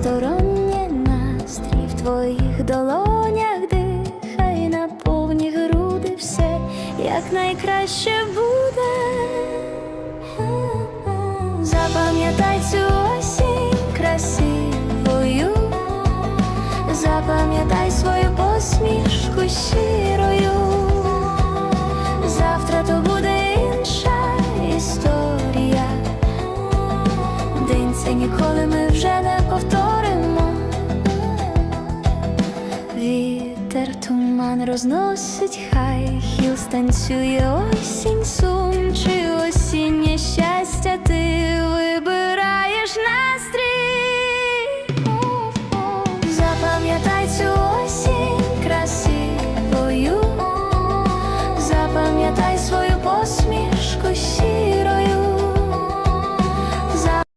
різностороннє настрій в твоїх долонях дихай на повні груди все, як найкраще буде. Запам'ятай цю осінь красивою, запам'ятай свою посмішку щирою. Завтра то буде інша історія. День це ніколи ми вже не Вітер туман розносить, хай хіл станцює осінь ось